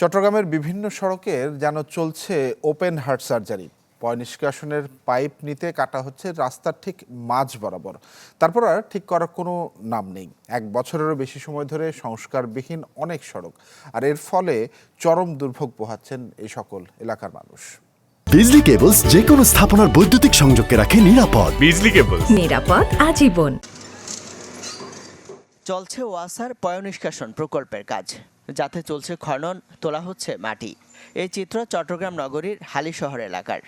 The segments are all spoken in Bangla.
চট্টগ্রামের বিভিন্ন সড়কের যেন চলছে ওপেন হার্ট সার্জারি পয় নিষ্কাশনের পাইপ নিতে কাটা হচ্ছে রাস্তার ঠিক মাঝ বরাবর। তারপর আর ঠিক করার কোনো নাম নেই। এক বছরেরও বেশি সময় ধরে সংস্কারবিহীন অনেক সড়ক। আর এর ফলে চরম দুর্ভোগ পোহাচ্ছেন এই সকল এলাকার মানুষ। বিজলি কেবলস যে কোনো স্থাপনার বৈদ্যুতিক সংযোগকে রাখে নিরাপদ। বিজলি কেবল নিরাপদ আজীবন। চলছে ওয়াসার পয়নিষ্কাশন প্রকল্পের কাজ। যাতে চলছে খনন, তোলা হচ্ছে মাটি। এই চিত্র চট্টগ্রাম নগরীর হালিশহর এলাকার।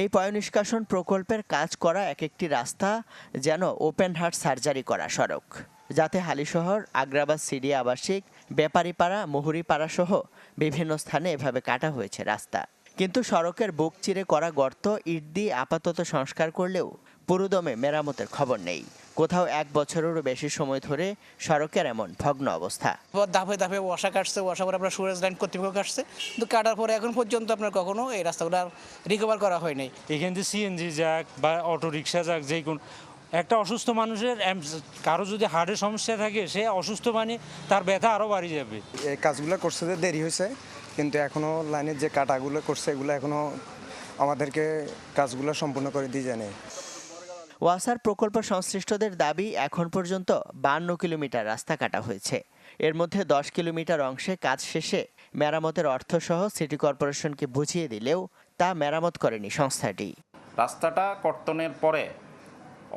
এই পয়নিষ্কাশন প্রকল্পের কাজ করা এক একটি রাস্তা যেন ওপেন হার্ট সার্জারি করা সড়ক, যাতে হালিশহর আগ্রাবাদ সিডি আবাসিক ব্যাপারীপাড়া মুহুরিপাড়া সহ বিভিন্ন স্থানে এভাবে কাটা হয়েছে রাস্তা। কিন্তু সড়কের বুক চিরে করা গর্ত ইট দিয়ে আপাতত সংস্কার করলেও পুরোদমে মেরামতের খবর নেই। কোথাও এক বছরেরও বেশি সময় ধরে সড়কের এমন ভগ্ন অবস্থা। ধাপে ধাপে ওয়াশা কাটছে ওয়াশা পরে আপনার সুরেজ লাইন কর্তৃপক্ষ কাটছে। কিন্তু কাটার পরে এখন পর্যন্ত আপনার কখনো এই রাস্তাগুলো আর রিকভার করা হয়নি। এখান থেকে সিএনজি যাক বা অটো রিক্সা যাক যে কোন একটা অসুস্থ মানুষের কারও যদি হার্টের সমস্যা থাকে সে অসুস্থ মানে তার ব্যথা আরও বাড়ি যাবে। এই কাজগুলো করছে যে দেরি হয়েছে কিন্তু এখনও লাইনের যে কাটাগুলো করছে এগুলো এখনও আমাদেরকে কাজগুলো সম্পূর্ণ করে দিয়ে যায়নি ওয়াসার প্রকল্প সংশ্লিষ্টদের দাবি এখন পর্যন্ত বান্ন কিলোমিটার রাস্তা কাটা হয়েছে। এর মধ্যে দশ কিলোমিটার অংশে কাজ শেষে মেরামতের অর্থসহ সিটি কর্পোরেশনকে বুঝিয়ে দিলেও তা মেরামত করেনি সংস্থাটি। রাস্তাটা কর্তনের পরে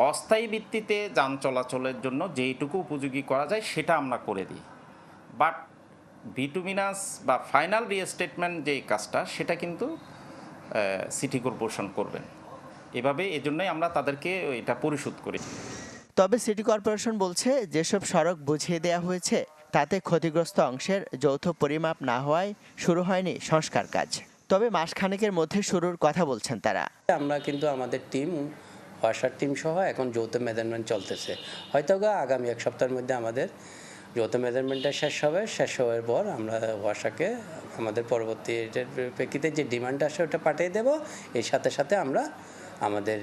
অস্থায়ী ভিত্তিতে যান চলাচলের জন্য যেইটুকু উপযোগী করা যায় সেটা আমরা করে দিই। বাট ভিটুমিনাস বা ফাইনাল রিস্টেটমেন্ট যে কাজটা সেটা কিন্তু সিটি কর্পোরেশন করবেন। এভাবে এজন্যই আমরা তাদেরকে এটা পরিশোধ করি তবে সিটি কর্পোরেশন বলছে যেসব সড়ক বুঝিয়ে দেওয়া হয়েছে তাতে ক্ষতিগ্রস্ত অংশের যৌথ পরিমাপ না হওয়ায় শুরু হয়নি সংস্কার কাজ। তবে মাসখানেকের মধ্যে শুরুর কথা বলছেন তারা। আমরা কিন্তু আমাদের টিম ওয়াসার টিম সহ এখন যৌথ মেজারমেন্ট চলতেছে। হয়তো আগামী এক সপ্তাহের মধ্যে আমাদের যৌথ মেজারমেন্টটা শেষ হবে শেষ হওয়ার পর আমরা ওয়াসাকে আমাদের পরবর্তী এটার প্রেক্ষিতে যে ডিমান্ড আসে ওটা পাঠিয়ে দেব। এর সাথে সাথে আমরা আমাদের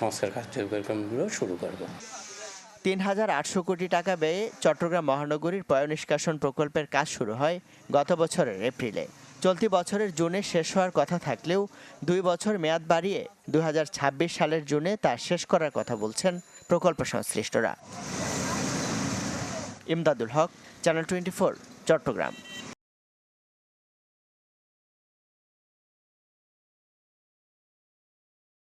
সংস্কার কার্যক্রমগুলো শুরু করব। তিন হাজার আটশো কোটি টাকা ব্যয়ে চট্টগ্রাম মহানগরীর পয়নিষ্কাশন প্রকল্পের কাজ শুরু হয় গত বছরের এপ্রিলে। চলতি বছরের জুনে শেষ হওয়ার কথা থাকলেও দুই বছর মেয়াদ বাড়িয়ে দুই হাজার ছাব্বিশ সালের জুনে তা শেষ করার কথা বলছেন প্রকল্প সংশ্লিষ্টরা। Imdadul Haque, channel twenty Chattogram.